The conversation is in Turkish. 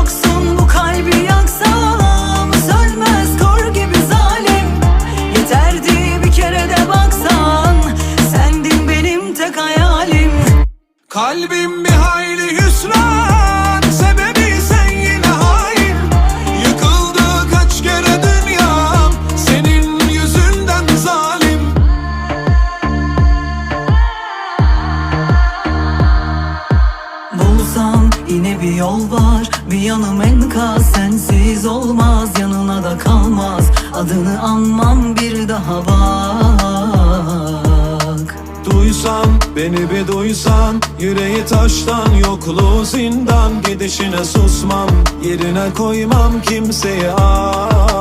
yoksun bu kalbi yaksam Sönmez kor gibi zalim. Yeterdi bir kere de baksan Sendin benim tek hayalim. Kalbim bir hayli yine bir yol var Bir yanım enkaz sensiz olmaz Yanına da kalmaz. Adını anmam bir daha bak. Duysan beni bir duysan Yüreği taştan yokluğu zindan. Gidişine susmam Yerine koymam kimseyi ah